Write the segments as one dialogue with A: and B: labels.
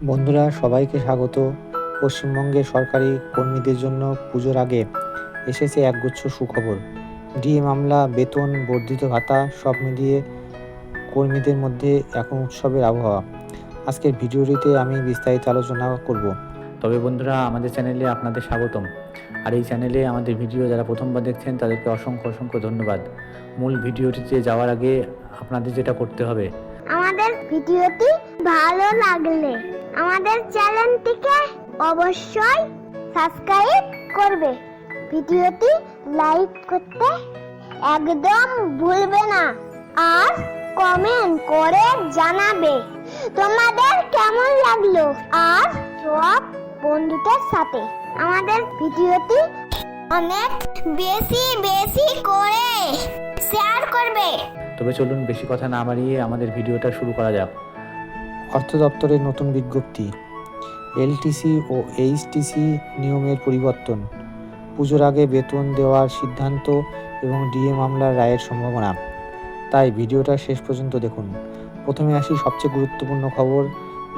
A: বন্ধুরা সবাইকে স্বাগত। পশ্চিমবঙ্গে সরকারি কর্মীদের জন্য পুজোর আগে এসেছে একগুচ্ছ সুখবর। ডিএ মামলা বেতন বর্ধিত ভাতা সব মিলিয়ে কর্মীদের মধ্যে এখন উৎসবের আবহাওয়া। আজকের ভিডিওটিতে আমি বিস্তারিত আলোচনা করব।
B: তবে বন্ধুরা আমাদের চ্যানেলে আপনাদের স্বাগতম। আর এই চ্যানেলে আমাদের ভিডিও যারা প্রথমবার দেখছেন তাদেরকে অসংখ্য অসংখ্য ধন্যবাদ। মূল ভিডিওটিতে যাওয়ার আগে আপনাদের যেটা করতে হবে।
C: আমাদের ভিডিওটি ভালো লাগলে আমাদের চ্যানেলটিকে অবশ্যই সাবস্ক্রাইব করবে। ভিডিওটি লাইক করতে একদম ভুলবে না আর কমেন্ট করে জানাবে তোমাদের কেমন লাগল আর সব বন্ধুদের সাথে। আমাদের ভিডিওটি অনেক বেশি বেশি করে শেয়ার করবে।
B: তবে চলুন বেশি কথা না বাড়িয়ে আমাদের ভিডিওটা শুরু করা যাক।
A: অর্থ দপ্তরের নতুন বিজ্ঞপ্তি, এলটিসি ও এইচটিসি নিয়মের পরিবর্তন, পুজোর আগে বেতন দেওয়ার সিদ্ধান্ত এবং ডিএ মামলার রায়ের সম্ভাবনা। তাই ভিডিওটা শেষ পর্যন্ত দেখুন। প্রথমে আসি সবচেয়ে গুরুত্বপূর্ণ খবর,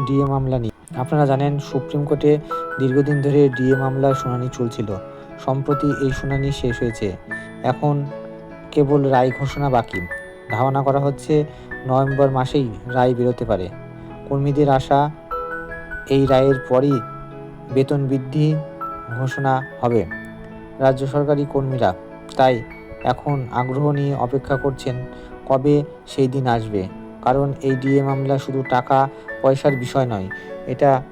A: ডিএ মামলা নিয়ে। আপনারা জানেন, সুপ্রিম কোর্টে দীর্ঘদিন ধরে ডিএ মামলার শুনানি চলছিল। সম্প্রতি এই শুনানি শেষ হয়েছে। এখন কেবল রায় ঘোষণা বাকি। ধারণা করা হচ্ছে নভেম্বর মাসেই রায় বেরোতে পারে। কর্মীদের আশা, এই রায়ের পরই বেতন বৃদ্ধি ঘোষণা হবে। রাজ্য সরকারি কর্মীরা তাই এখন আগ্রহ নিয়ে অপেক্ষা করছেন কবে সেই দিন আসবে। কারণ এই ডিএ মামলা শুধু টাকা, পয়সার বিষয় নয়, এটা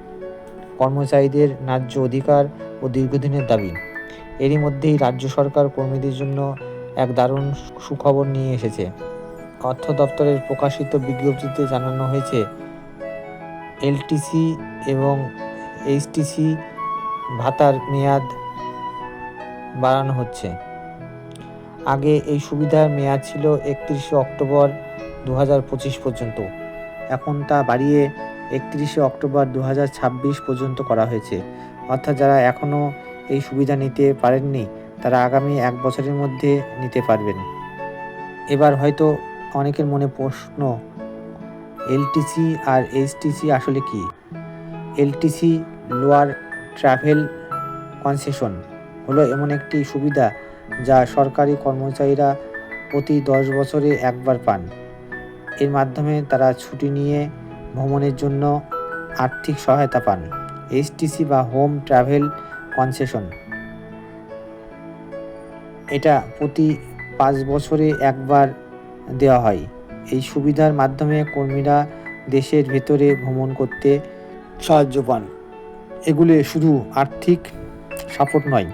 A: কর্মচারীদের ন্যায্য অধিকার ও দীর্ঘদিনের দাবি। এরই মধ্যেই রাজ্য সরকার কর্মীদের জন্য এক দারুণ সুখবর নিয়ে এসেছে। অর্থ দপ্তরের প্রকাশিত বিজ্ঞপ্তিতে জানানো হয়েছে, এলটিসি এবং এইচটিসি ভাতার মেয়াদ বাড়ানো হচ্ছে। আগে এই সুবিধার মেয়াদ ছিল একত্রিশে অক্টোবর দু হাজার পঁচিশ পর্যন্ত। এখন তা বাড়িয়ে একত্রিশে অক্টোবর দু হাজার ছাব্বিশ পর্যন্ত করা হয়েছে। অর্থাৎ যারা এখনও এই সুবিধা নিতে পারেননি, তারা আগামী এক বছরের মধ্যে নিতে পারবেন। এবার হয়তো অনেকের মনে প্রশ্ন, এলটিসি আর এইচটিসি আসলে কি? এলটিসি লোয়ার ট্রাভেল কনসেশন হলো এমন একটি সুবিধা যা সরকারি কর্মচারীরা প্রতি দশ বছরে একবার পান। এর মাধ্যমে তারা ছুটি নিয়ে ভ্রমণের জন্য আর্থিক সহায়তা পান। এইচটিসি বা হোম ট্রাভেল কনসেশন। এটা প্রতি পাঁচ বছরে একবার দেওয়া হয়। এই সুবিধার মাধ্যমে কর্মীরা দেশের ভেতরে ভ্রমণ করতে সাহায্য পান। এগুলি শুধু আর্থিক সাপোর্ট নয়,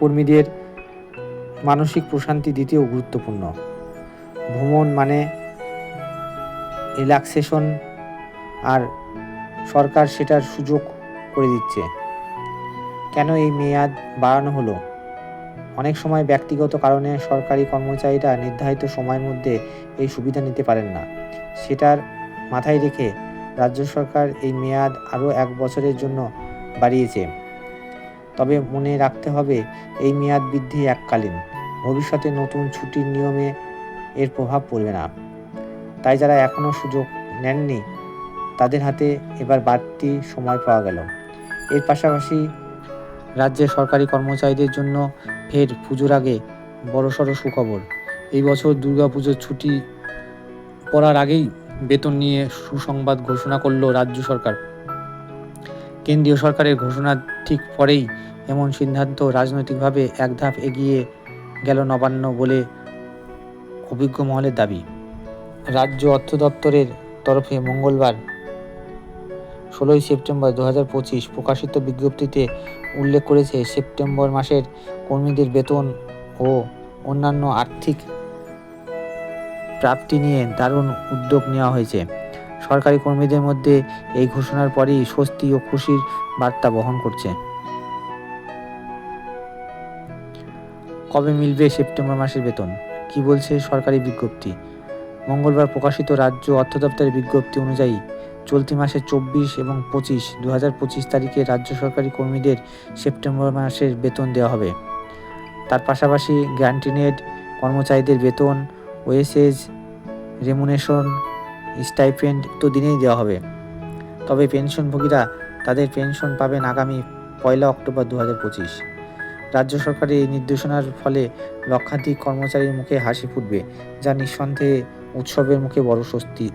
A: কর্মীদের মানসিক প্রশান্তি দিতেও গুরুত্বপূর্ণ। ভ্রমণ মানে রিল্যাক্সেশন আর সরকার সেটার সুযোগ করে দিচ্ছে। কেন এই মেয়াদ বাড়ানো হলো? অনেক সময় ব্যক্তিগত কারণে সরকারি কর্মচারীরা নির্ধারিত সময়ের মধ্যে এই সুবিধা নিতে পারেন না। সেটার মাথায় রেখে রাজ্য সরকার এই মেয়াদ আরও এক বছরের জন্য বাড়িয়েছে। তবে মনে রাখতে হবে, এই মেয়াদ বৃদ্ধি এককালীন। ভবিষ্যতে নতুন ছুটির নিয়মে এর প্রভাব পড়বে না। তাই যারা এখনও সুযোগ নেননি, তাদের হাতে এবার বাড়তি সময় পাওয়া গেল। এর পাশাপাশি রাজ্যের সরকারি কর্মচারীদের জন্য ফের পুজোর আগে বড়সড় সুখবর। এই বছর দুর্গাপুজোর ছুটি পড়ার আগেই বেতন নিয়ে সুসংবাদ ঘোষণা করল রাজ্য সরকার। কেন্দ্রীয় সরকারের ঘোষণা ঠিক পরেই এমন সিদ্ধান্ত রাজনৈতিকভাবে এক ধাপ এগিয়ে গেল নবান্ন বলে অভিজ্ঞ মহলের দাবি। রাজ্য অর্থ দপ্তরের তরফে মঙ্গলবার ষোলোই সেপ্টেম্বর দু হাজার পঁচিশ প্রকাশিত বিজ্ঞপ্তিতে উল্লেখ করেছে, সেপ্টেম্বর মাসের কর্মীদের বেতন ও অন্যান্য আর্থিক প্রাপ্তি নিয়ে দারুণ উদ্যোগ নেওয়া হয়েছে। সরকারি কর্মীদের মধ্যে এই ঘোষণার পরেই স্বস্তি ও খুশির বার্তা বহন করছে। কবে মিলবে সেপ্টেম্বর মাসের বেতন? কি বলছে সরকারি বিজ্ঞপ্তি? মঙ্গলবার প্রকাশিত রাজ্য অর্থ দপ্তরের বিজ্ঞপ্তি অনুযায়ী চলতি মাসে চব্বিশ এবং পঁচিশ দু পঁচিশ তারিখে রাজ্য সরকারি কর্মীদের সেপ্টেম্বর মাসের বেতন দেওয়া হবে। তার পাশাপাশি গ্যান্টিনেড কর্মচারীদের বেতন ওয়েসেজ রেমুনেশন, স্টাইপেন্ড তো দিনেই দেওয়া হবে। তবে পেনশনভোগীরা তাদের পেনশন পাবেন আগামী পয়লা অক্টোবর দু পঁচিশ। রাজ্য সরকারের এই নির্দেশনার ফলে লক্ষাধিক কর্মচারীর মুখে হাসি ফুটবে, যা নিঃসন্দেহে উৎসবের মুখে বড় স্বস্তি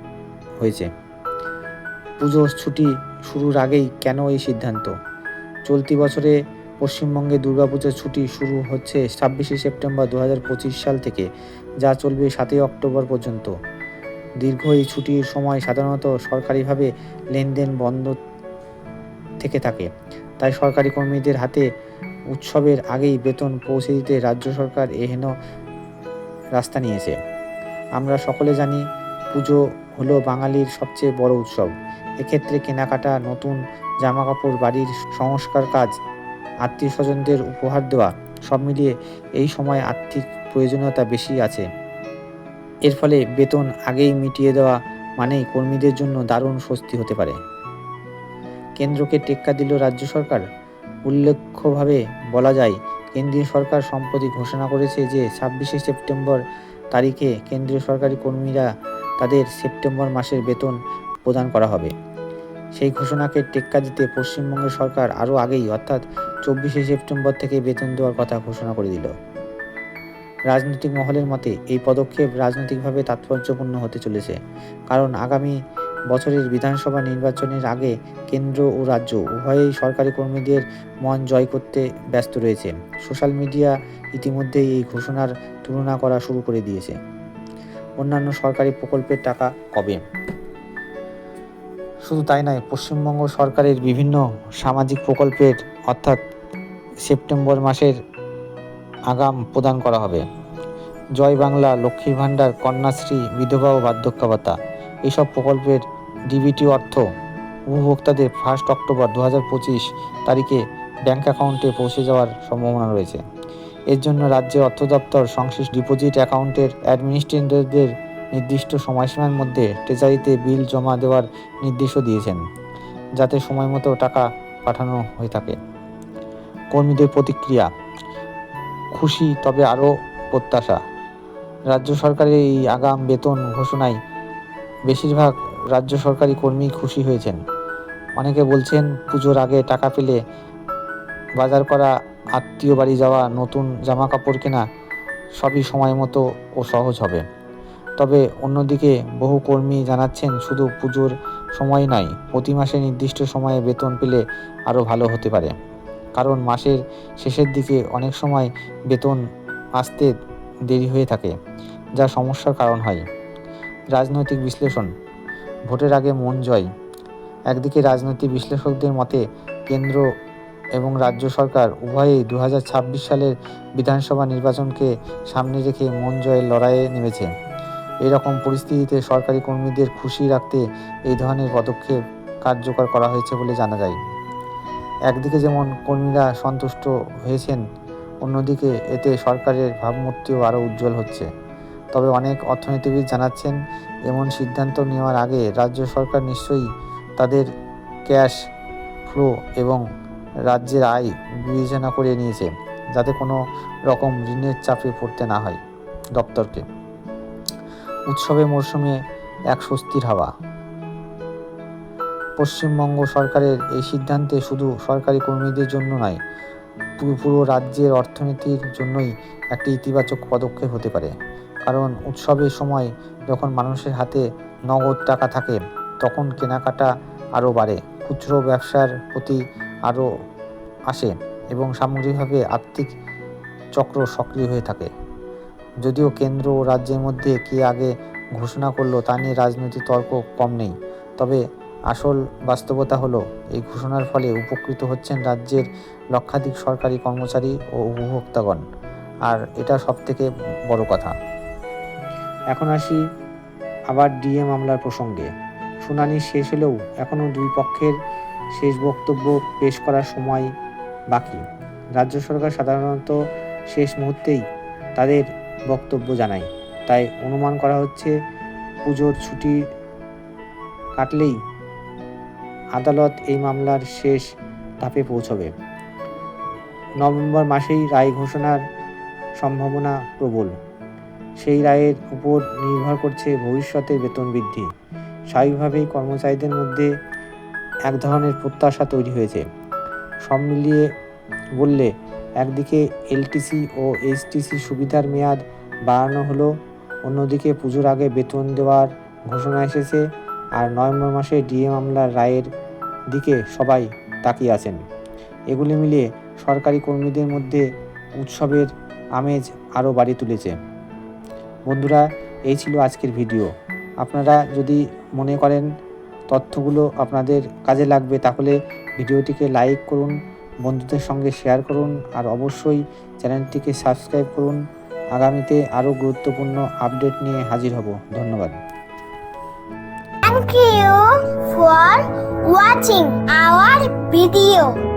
A: হয়েছে। পুজোর ছুটি শুরুর আগেই কেন এই সিদ্ধান্ত? চলতি বছরে পশ্চিমবঙ্গে দুর্গাপুজোর ছুটি শুরু হচ্ছে ছাব্বিশে সেপ্টেম্বর দু হাজার পঁচিশ সাল থেকে, যা চলবে সাতই অক্টোবর পর্যন্ত। দীর্ঘ এই ছুটির সময় সাধারণত সরকারিভাবে লেনদেন বন্ধ থেকে থাকে, তাই সরকারি কর্মীদের হাতে উৎসবের আগেই বেতন পৌঁছে দিতে রাজ্য সরকার এহেন রাস্তা নিয়েছে। আমরা সকলে জানি পুজো হলো বাঙালির সবচেয়ে বড় উৎসব। এক্ষেত্রে কেনাকাটা, নতুন জামা কাপড় বাড়ির সংস্কার কাজ আত্মীয় স্বজনদের উপহার দেওয়া, সব মিলিয়ে এই সময় আর্থিক প্রয়োজনীয়তা বেশি আছে। এর ফলে বেতন আগেই মিটিয়ে দেওয়া মানেই কর্মীদের জন্য দারুণ স্বস্তি হতে পারে। কেন্দ্রকে টেক্কা দিল রাজ্য সরকার। উল্লেখ্যভাবে বলা যায়, কেন্দ্রীয় সরকার সম্প্রতি ঘোষণা করেছে যে ছাব্বিশে সেপ্টেম্বর তারিখে কেন্দ্রীয় সরকারি কর্মীরা তাদের সেপ্টেম্বর মাসের বেতন প্রদান করা হবে। সেই ঘোষণাকে টেক্কা দিতে পশ্চিমবঙ্গের সরকার আরও আগেই, অর্থাৎ চব্বিশে সেপ্টেম্বর থেকে বেতন দেওয়ার কথা ঘোষণা করে দিল। রাজনৈতিক মহলের মতে, এই পদক্ষেপ রাজনৈতিকভাবে তাৎপর্যপূর্ণ হতে চলেছে। কারণ আগামী বছরের বিধানসভা নির্বাচনের আগে কেন্দ্র ও রাজ্য উভয়েই সরকারি কর্মীদের মন জয় করতে ব্যস্ত রয়েছে। সোশ্যাল মিডিয়া ইতিমধ্যেই এই ঘোষণার তুলনা করা শুরু করে দিয়েছে। অন্যান্য সরকারি প্রকল্পের টাকা কবে? শুধু তাই নয়, পশ্চিমবঙ্গ সরকারের বিভিন্ন সামাজিক প্রকল্পের অর্থাৎ সেপ্টেম্বর মাসের আগাম প্রদান করা হবে। জয় বাংলা, লক্ষ্মীর ভাণ্ডার, কন্যাশ্রী, বিধবা ও বার্ধক্য ভাতা এইসব প্রকল্পের ডিবিটি অর্থ উপভোক্তাদের ফার্স্ট অক্টোবর দু হাজার পঁচিশ তারিখে ব্যাংক অ্যাকাউন্টে পৌঁছে যাওয়ার সম্ভাবনা রয়েছে। এর জন্য রাজ্যের অর্থ দপ্তর সংশ্লিষ্ট ডিপোজিট অ্যাকাউন্টের অ্যাডমিনিস্ট্রেটরদের নির্দিষ্ট সময়সীমার মধ্যে ট্রেজারিতে বিল জমা দেওয়ার নির্দেশও দিয়েছেন, যাতে সময় মতো টাকা পাঠানো হয়ে থাকে। কর্মীদের প্রতিক্রিয়া, খুশি তবে আরও প্রত্যাশা। রাজ্য সরকারের এই আগাম বেতন ঘোষণায় বেশিরভাগ রাজ্য সরকারি কর্মী খুশি হয়েছেন। অনেকে বলছেন পুজোর আগে টাকা পেলে বাজার করা, আত্মীয় বাড়ি যাওয়া, নতুন জামা কাপড় কেনা সবই সময় মতো ও সহজ হবে। তবে অন্যদিকে বহু কর্মী জানাচ্ছেন শুধু পুজোর সময় নয়, প্রতি মাসে নির্দিষ্ট সময়ে বেতন পেলে আরও ভালো হতে পারে। কারণ মাসের শেষের দিকে অনেক সময় বেতন আসতে দেরি হয়ে থাকে, যা সমস্যার কারণ হয়। রাজনৈতিক বিশ্লেষণ। ভোটের আগে মন জয়। একদিকে রাজনৈতিক বিশ্লেষকদের মতে কেন্দ্র এবং রাজ্য সরকার উভয়েই দু হাজার ছাব্বিশ সালের বিধানসভা নির্বাচনকে সামনে রেখে মন জয়ের লড়াইয়ে নেমেছে। এরকম পরিস্থিতিতে সরকারি কর্মীদের খুশি রাখতে এই ধরনের পদক্ষেপ কার্যকর করা হয়েছে বলে জানা যায়। একদিকে যেমন কর্মীরা সন্তুষ্ট হয়েছেন, অন্যদিকে এতে সরকারের ভাবমূর্তিও আরও উজ্জ্বল হচ্ছে। তবে অনেক অর্থনীতিবিদ জানাচ্ছেন, এমন সিদ্ধান্ত নেওয়ার আগে রাজ্য সরকার নিশ্চয়ই তাদের ক্যাশ ফ্লো এবং রাজ্যের আয় বিবেচনা করে নিয়েছে, যাতে কোনো রকম ঋণের চাপে পড়তে না হয় দপ্তরকে। উৎসবের মরশুমে এক স্বস্তির হাওয়া। পশ্চিমবঙ্গ সরকারের এই সিদ্ধান্তে শুধু সরকারি কর্মীদের জন্য নয় পুরো পুরো রাজ্যের অর্থনীতির জন্যই একটি ইতিবাচক পদক্ষেপ হতে পারে। কারণ উৎসবের সময় যখন মানুষের হাতে নগদ টাকা থাকে, তখন কেনাকাটা আরও বাড়ে, খুচরো ব্যবসার প্রতি আরও আসে এবং সামগ্রিকভাবে আর্থিক চক্র সক্রিয় হয়ে থাকে। যদিও কেন্দ্র ও রাজ্যের মধ্যে কে আগে ঘোষণা করল তা নিয়ে রাজনৈতিক তর্ক কম নেই। তবে আসল বাস্তবতা হলো, এই ঘোষণার ফলে উপকৃত হচ্ছেন রাজ্যের লক্ষাধিক সরকারি কর্মচারী ও উপভোক্তাগণ। আর এটা সব থেকে বড় কথা। এখন আসি আবার ডিএ মামলার প্রসঙ্গে। শুনানি শেষ হলেও এখনও দুই পক্ষের শেষ বক্তব্য পেশ করার সময় বাকি। রাজ্য সরকার সাধারণত শেষ মুহূর্তেই তাদের বক্তব্য জানায়। তাই অনুমান করা হচ্ছে, পুজোর ছুটি কাটলেই আদালত এই মামলার শেষ ধাপে পৌঁছবে। নভেম্বর মাসেই রায় ঘোষণার সম্ভাবনা প্রবল। সেই রায়ের উপর নির্ভর করছে ভবিষ্যতে বেতন বৃদ্ধি। স্বাভাবিকভাবেই কর্মচারীদের মধ্যে এক ধরনের প্রত্যাশা তৈরি হয়েছে। সব মিলিয়ে বললে, একদিকে এলটিসি ও এইচটিসি সুবিধার মেয়াদ বাড়ানো হলো। অন্যদিকে পুজোর আগে বেতন দেওয়ার ঘোষণা এসেছে আর নভেম্বর মাসে ডিএ মামলার রায়ের দিকে সবাই তাকিয়ে আছেন। এগুলি মিলিয়ে সরকারি কর্মীদের মধ্যে উৎসবের আমেজ আরও বাড়ি তুলেছে। বন্ধুরা, এই ছিল আজকের ভিডিও। আপনারা যদি মনে করেন তথ্যগুলো আপনাদের কাজে লাগবে, তাহলে ভিডিওটিকে লাইক করুন বন্ধুদের সঙ্গে শেয়ার করুন আর অবশ্যই চ্যানেলটিকে সাবস্ক্রাইব করুন। আগামীতে আরও গুরুত্বপূর্ণ আপডেট নিয়ে হাজির হব। ধন্যবাদ।
C: Thank you for watching our video.